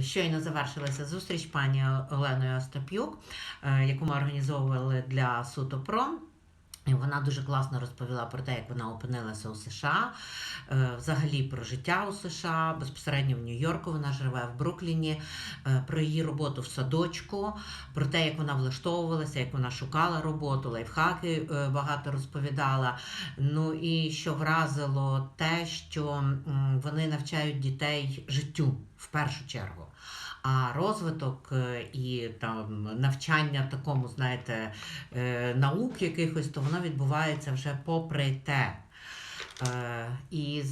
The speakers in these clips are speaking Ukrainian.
Щойно завершилася зустріч пані Оленою Остап'юк, е, яку ми організовували для Сутопром. І вона дуже класно розповіла про те, як вона опинилася у США, е, взагалі про життя у США, безпосередньо в Нью-Йорку. Вона живе в Брукліні, е, про її роботу в садочку, про те, як вона влаштовувалася, як вона шукала роботу, лайфхаки е, багато розповідала. Ну і що вразило те, що вони навчають дітей життю в першу чергу. А розвиток е, і там навчання такому, знаєте, е, наук якихось, то воно відбувається вже попри те. Е, І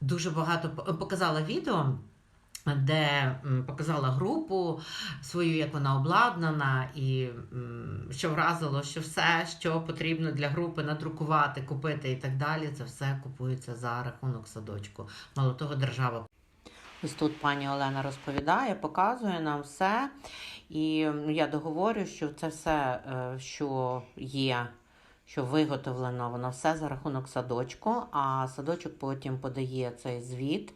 дуже багато показала відео. Де показала групу свою, як вона обладнана, і що вразило, що все, що потрібно для групи надрукувати, купити і так далі, це все купується за рахунок садочку. Мало того, держава Ось тут пані Олена розповідає, показує нам все. І я договорю, що це все, е, що є, що виготовлено, воно все за рахунок садочку, а садочок потім подає цей звіт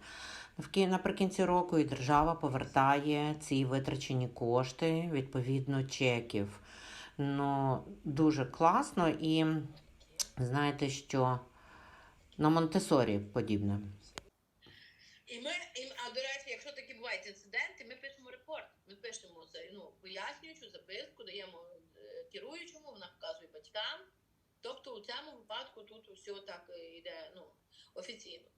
наприкінці року, і держава повертає ці витрачені кошти, відповідно, чеків. Ну, дуже класно і знаєте, що на Монтесорі подібне. І ми, бувають інциденти, ми пишемо репорт. Ми пишемо ну, пояснюючу записку, даємо е, керуючому, вона показує батькам. Тобто у цьому випадку тут все так е, йде ну, офіційно.